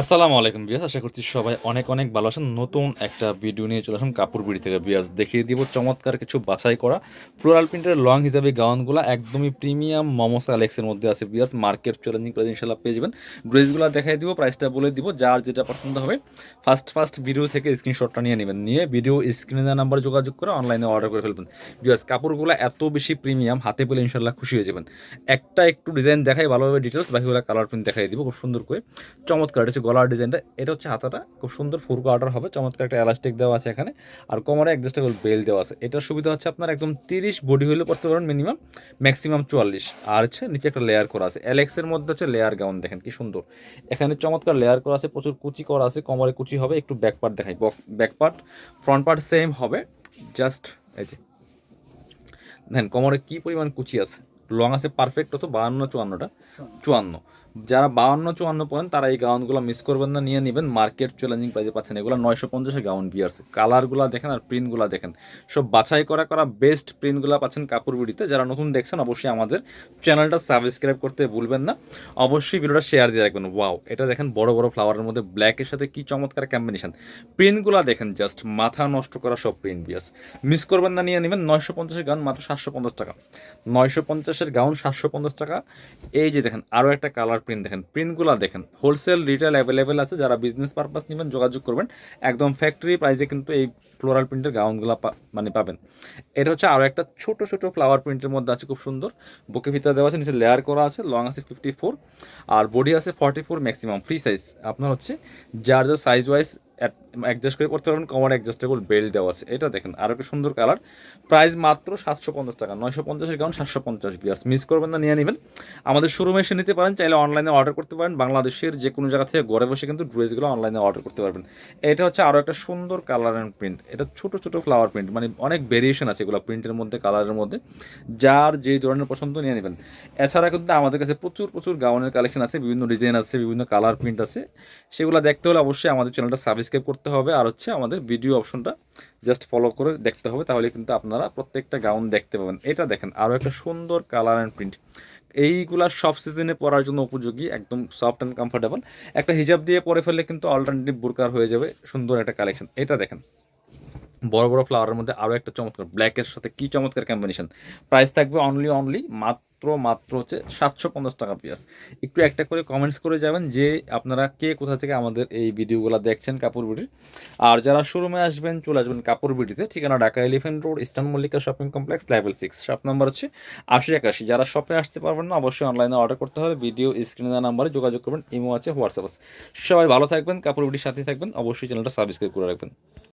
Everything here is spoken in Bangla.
আসসালামু আলাইকুম বিয়াস আশা করছি সবাই অনেক অনেক ভালো আছেন। নতুন একটা ভিডিও নিয়ে চলে আসুন কাপড় বিড়ি থেকে। বিয়াস দেখিয়ে দিব চমৎকার কিছু বাছাই করা। ফ্লোরাল প্রিন্টের লং হিসাবে গাউনগুলো একদমই প্রিমিয়াম মমসা অ্যালেক্সের মধ্যে আছে বিয়াস মার্কেট চ্যালেঞ্জিং প্রাইস ইনশাল্লাহ পেয়ে যাবেন। ড্রেসগুলো দেখাই দিব প্রাইসটা বলে দিব, যার যেটা পছন্দ হবে। ফার্স্ট ফার্স্ট ভিডিও থেকে স্ক্রিনশটটা নিয়ে নেবেন। নিয়ে ভিডিও স্ক্রিনে নাম্বার যোগাযোগ করে অনলাইনে অর্ডার করে ফেলবেন। বিয়াস কাপড়গুলো এত বেশি প্রিমিয়াম হাতে পেলে ইনশাল্লাহ খুশি হয়ে যাবেন। একটা একটু ডিজাইন দেখাই, ভালোভাবে ডিটেলস বাকিগুলো কালার প্রিন্ট দেখাই দিব, খুব সুন্দর করে। চমৎকার গলার ডিজাইনটা এটা হচ্ছে হাতাটা খুব সুন্দর ফুর কাটার হবে চমৎকার একটা এলাস্টিক দেওয়া আছে এখানে আর কোমরে অ্যাডজাস্টেবল বেল দেওয়া আছে। এটার সুবিধা হচ্ছে আপনার একদম তিরিশ বডি হলে পড়তে পারেন মিনিমাম ম্যাক্সিমাম চুয়াল্লিশ। আর হচ্ছে নিচে একটা লেয়ার করা আছে এলেক্সের মধ্যে হচ্ছে লেয়ার গাউন দেখেন কি সুন্দর। এখানে চমৎকার লেয়ার করা আছে প্রচুর কুচি করা আছে কোমরে কুচি হবে একটু ব্যাক পার্ট দেখাই back part front part same হবে জাস্ট এই যে দেখেন কোমরে কি পরিমাণ কুচি আছে লং আছে পারফেক্ট হতো বাহান্ন চুয়ান্নটা চুয়ান্ন। যারা বাহান্ন চুয়ান্ন পয়েন্ট, তারা এই গাউনগুলো মিস করবেন না, নিয়ে নেবেন। মার্কেট চ্যালেঞ্জিং প্রাইজে পাচ্ছেন এগুলো নয়শো পঞ্চাশে গাউন বিয়ার্স কালারগুলো দেখেন আর প্রিন্টগুলো দেখেন। সব বাছাই করা করা বেস্ট প্রিন্টগুলো পাচ্ছেন কাপড় বিড়িতে। যারা নতুন দেখছেন অবশ্যই আমাদের চ্যানেলটা সাবস্ক্রাইব করতে ভুলবেন না। অবশ্যই ভিডিওটা শেয়ার দিয়ে রাখবেন। ওয়াও এটা দেখেন বড় বড় ফ্লাওয়ারের মধ্যে ব্ল্যাকের সাথে কি চমৎকার কম্বিনেশন প্রিন্টগুলো দেখেন জাস্ট মাথা নষ্ট করা সব প্রিন্ট বিয়ার্স মিস করবেন না, নিয়ে নেবেন নয়শো পঞ্চাশের গাউন মাত্র সাতশো পঞ্চাশ টাকা। নয়শো পঞ্চাশের গাউন সাতশো পঞ্চাশ টাকা। এই যে দেখেন আরও একটা কালার প্রিন্ট দেখেন। প্রিন্টগুলো দেখেন। হোলসেল রিটেল অ্যাভেলেবেল আছে, যারা বিজনেস পারপাস নেবেন, যোগাযোগ করবেন। একদম ফ্যাক্টরি প্রাইসে কিন্তু এই ফ্লোরাল প্রিন্টের গাউনগুলো মানে পাবেন। এটা হচ্ছে আরও একটা ছোট ছোট ফ্লাওয়ার প্রিন্টের মধ্যে আছে, খুব সুন্দর। বুকে ভিতরে দেওয়া আছে, নিচে লেয়ার করা আছে লং আছে ফিফটি ফোর আর বডি আছে forty four maximum free size আপনার হচ্ছে, যার যার সাইজ ওয়াইজ অ্যাডজাস্ট করে করতে পারবেন। কমার অ্যাডজাস্টেবল বেল্ট দেওয়া আছে। এটা দেখেন আরও একটা সুন্দর কালার প্রাইস মাত্র সাতশো পঞ্চাশ টাকা, নয়শো পঞ্চাশের গাউন সাতশো পঞ্চাশ বিয়াস মিস করবেন না, নিয়ে নেবেন। আমাদের শোরুমে এসে নিতে পারেন, চাইলে অনলাইনে অর্ডার করতে পারেন। বাংলাদেশের যে কোনো জায়গা থেকে ঘরে বসে কিন্তু ড্রেসগুলো অনলাইনে অর্ডার করতে পারবেন। এটা হচ্ছে আরও একটা সুন্দর কালার অ্যান্ড প্রিন্ট এটা ছোট ছোট ফ্লাওয়ার প্রিন্ট মানে অনেক ভেরিয়েশন আছে এগুলো প্রিন্টের মধ্যে কালারের মধ্যে। যার যে ধরনের পছন্দ নিয়ে নেবেন। এছাড়া কিন্তু আমাদের কাছে প্রচুর প্রচুর গাউনের কালেকশন আছে। বিভিন্ন ডিজাইন আছে, বিভিন্ন কালার প্রিন্ট আছে। সেগুলো দেখতে হলে অবশ্যই আমাদের চ্যানেলটা সাবস্ক্রাইব করতে হবে। আর হচ্ছে আমাদের ভিডিও অপশনটা জাস্ট ফলো করে দেখতে হবে। তাহলে কিন্তু আপনারা প্রত্যেকটা গাউন দেখতে পাবেন। এটা দেখেন আরও একটা সুন্দর কালার অ্যান্ড প্রিন্ট এইগুলা সব সিজনে পরার জন্য উপযোগী, একদম সফট অ্যান্ড কমফোর্টেবল একটা হিজাব দিয়ে পরে ফেললে কিন্তু অল্টারনেটিভ বুরকার হয়ে যাবে, সুন্দর একটা কালেকশন এটা দেখেন, বড় বড় ফ্লাওয়ারের মধ্যে আরও একটা চমৎকার। ব্ল্যাকের সাথে কি চমৎকার কম্বিনেশন প্রাইস থাকবে অনলি অনলি মাত্র মাত্র মাত্র হচ্ছে সাতশো পঞ্চাশ টাকা পিয়াস একটু একটা করে কমেন্টস করে যাবেন যে আপনারা কে কোথা থেকে আমাদের এই ভিডিওগুলো দেখছেন কাপড় বিডির। আর যারা শোরুমে আসবেন, চলে আসবেন কাপড় বিডিতে, ঠিকানা Dhaka elephant road eastern Mallika shopping complex level six shop number হচ্ছে আশি একাশি। যারা শপে আসতে পারবেন না, অবশ্যই অনলাইনে অর্ডার করতে হবে। ভিডিও স্ক্রিনে নাম্বারে যোগাযোগ করবেন, ইমো আছে, হোয়াটসঅ্যাপ আছে। সবাই ভালো থাকবেন, কাপড় বিডির সাথে থাকবেন। অবশ্যই চ্যানেলটা সাবস্ক্রাইব করে রাখবেন।